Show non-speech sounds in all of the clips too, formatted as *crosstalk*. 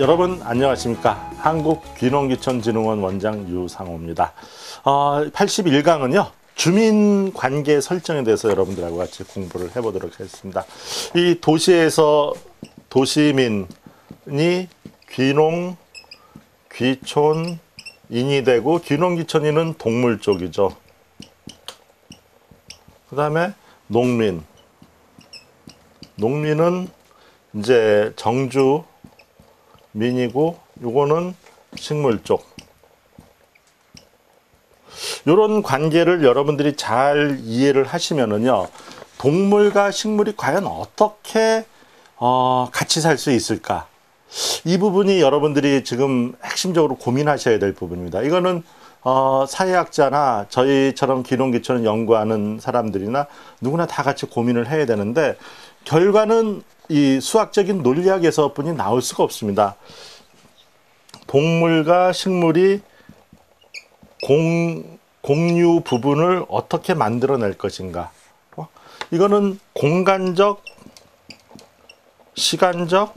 여러분 안녕하십니까? 한국귀농귀천진흥원 원장 유상호입니다. 어, 81강은요 주민관계 설정에 대해서 여러분들하고 같이 공부를 해보도록 하겠습니다. 이 도시에서 도시민이 귀농 귀촌 인이 되고 귀농귀촌인은 동물 쪽이죠. 그 다음에 농민. 농민은 이제 정주 민이고 요거는 식물 쪽. 요런 관계를 여러분들이 잘 이해를 하시면은요 동물과 식물이 과연 어떻게 어, 같이 살 수 있을까? 이 부분이 여러분들이 지금 핵심적으로 고민하셔야 될 부분입니다. 이거는 어, 사회학자나 저희처럼 기농기촌을 연구하는 사람들이나 누구나 다 같이 고민을 해야 되는데 결과는 이 수학적인 논리학에서뿐이 나올 수가 없습니다. 동물과 식물이 공, 공유 부분을 어떻게 만들어낼 것인가. 어? 이거는 공간적, 시간적,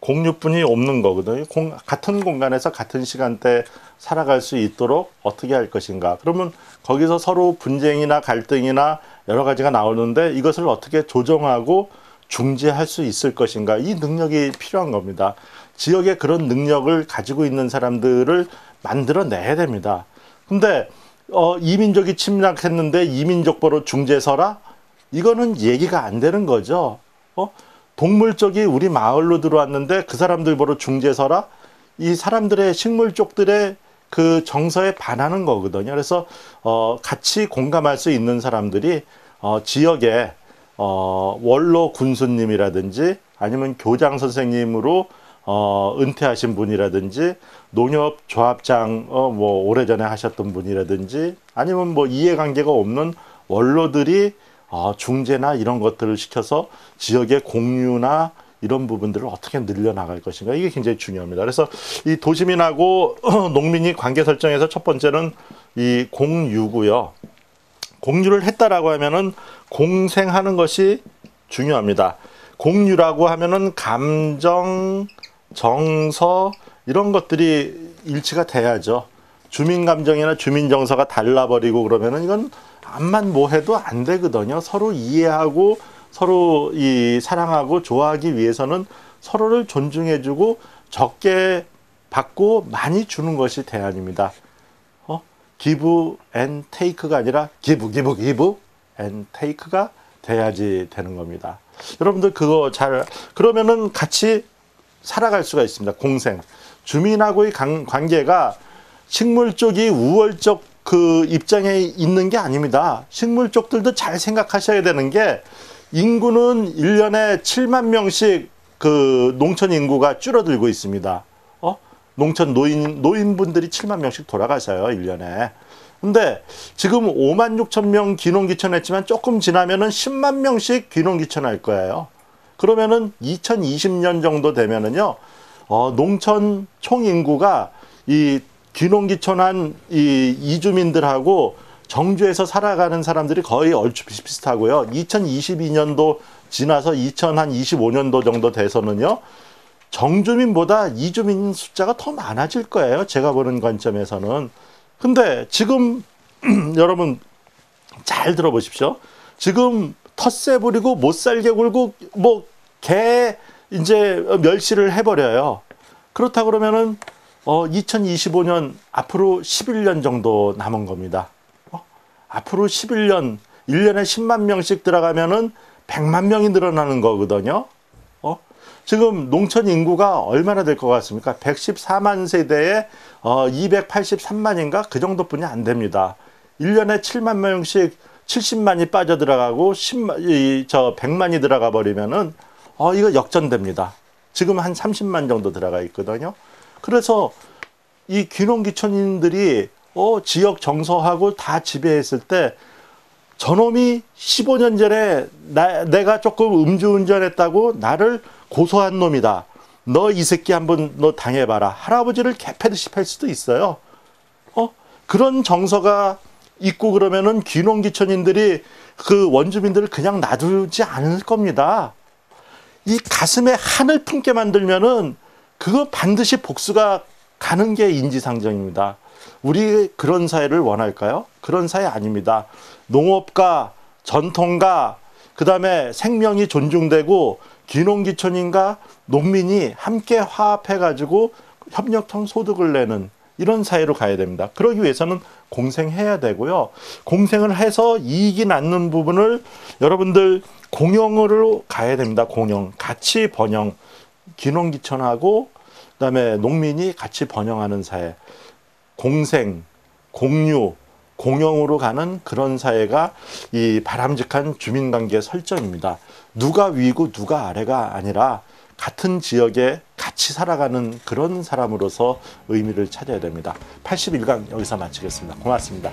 공유뿐이 없는 거거든요. 공, 같은 공간에서 같은 시간대 살아갈 수 있도록 어떻게 할 것인가. 그러면 거기서 서로 분쟁이나 갈등이나 여러 가지가 나오는데 이것을 어떻게 조정하고 중재할 수 있을 것인가 이 능력이 필요한 겁니다. 지역에 그런 능력을 가지고 있는 사람들을 만들어내야 됩니다. 근데 어, 이민족이 침략했는데 이민족보로 중재서라? 이거는 얘기가 안 되는 거죠. 어? 동물 쪽이 우리 마을로 들어왔는데 그 사람들 보러 중재서라? 이 사람들의 식물 쪽들의 그 정서에 반하는 거거든요. 그래서 어, 같이 공감할 수 있는 사람들이 어, 지역에 어, 원로 군수님이라든지 아니면 교장 선생님으로 어, 은퇴하신 분이라든지 농협 조합장 어, 뭐 오래전에 하셨던 분이라든지 아니면 뭐 이해관계가 없는 원로들이 어, 중재나 이런 것들을 시켜서 지역의 공유나 이런 부분들을 어떻게 늘려나갈 것인가 이게 굉장히 중요합니다. 그래서 이 도시민하고 *clears throat* 농민이 관계 설정에서 첫 번째는 이 공유고요. 공유를 했다라고 하면은 공생하는 것이 중요합니다. 공유라고 하면은 감정, 정서 이런 것들이 일치가 돼야죠. 주민 감정이나 주민 정서가 달라버리고 그러면은 이건 암만 뭐 해도 안 되거든요. 서로 이해하고 서로 이 사랑하고 좋아하기 위해서는 서로를 존중해주고 적게 받고 많이 주는 것이 대안입니다. 어? give and take가 아니라 give, give, give and take가 돼야지 되는 겁니다. 여러분들 그거 잘 그러면은 같이 살아갈 수가 있습니다. 공생 주민하고의 관계가 식물 쪽이 우월적 그 입장에 있는 게 아닙니다. 식물 쪽들도 잘 생각하셔야 되는 게 인구는 1년에 7만 명씩 그 농촌 인구가 줄어들고 있습니다. 어? 농촌 노인, 노인분들이 7만 명씩 돌아가셔요, 1년에. 근데 지금 5만 6천 명 귀농 귀촌했지만 조금 지나면은 10만 명씩 귀농 귀촌할 거예요. 그러면은 2020년 정도 되면은요, 어, 농촌 총 인구가 이 귀농 귀촌한 이 이주민들하고 정주에서 살아가는 사람들이 거의 얼추 비슷비슷하고요. 2022년도 지나서 2025년도 정도 돼서는요. 정주민보다 이주민 숫자가 더 많아질 거예요. 제가 보는 관점에서는. 근데 지금 *clears throat* 여러분 잘 들어보십시오. 지금 텃세 부리고 못 살게 굴고 뭐 개 이제 멸시를 해버려요. 그렇다 그러면은 어 2025년 앞으로 11년 정도 남은 겁니다. 어? 앞으로 11년 1년에 10만 명씩 들어가면은 100만 명이 늘어나는 거거든요. 어? 지금 농촌 인구가 얼마나 될 것 같습니까? 114만 세대에 어, 283만인가 그 정도뿐이 안 됩니다. 1년에 7만 명씩 70만이 빠져 들어가고 10만, 이, 저 100만이 들어가 버리면은 어, 이거 역전됩니다. 지금 한 30만 정도 들어가 있거든요. 그래서 이 귀농귀촌인들이 어, 지역 정서하고 다 지배했을 때 저놈이 15년 전에 나, 내가 조금 음주운전했다고 나를 고소한 놈이다. 너 이 새끼 한번 너 당해봐라. 할아버지를 개패듯이 팰 수도 있어요. 어? 그런 정서가 있고 그러면은 귀농귀촌인들이 그 원주민들을 그냥 놔두지 않을 겁니다. 이 가슴에 한을 품게 만들면은 그거 반드시 복수가 가는 게 인지상정입니다. 우리 그런 사회를 원할까요? 그런 사회 아닙니다. 농업과 전통과 그 다음에 생명이 존중되고 귀농귀촌인과 농민이 함께 화합해 가지고 협력형 소득을 내는 이런 사회로 가야 됩니다. 그러기 위해서는 공생해야 되고요. 공생을 해서 이익이 낳는 부분을 여러분들 공영으로 가야 됩니다. 공영, 같이 번영, 귀농귀촌하고 그다음에 농민이 같이 번영하는 사회, 공생, 공유, 공영으로 가는 그런 사회가 이 바람직한 주민관계 설정입니다. 누가 위고 누가 아래가 아니라 같은 지역에 같이 살아가는 그런 사람으로서 의미를 찾아야 됩니다. 81강 여기서 마치겠습니다. 고맙습니다.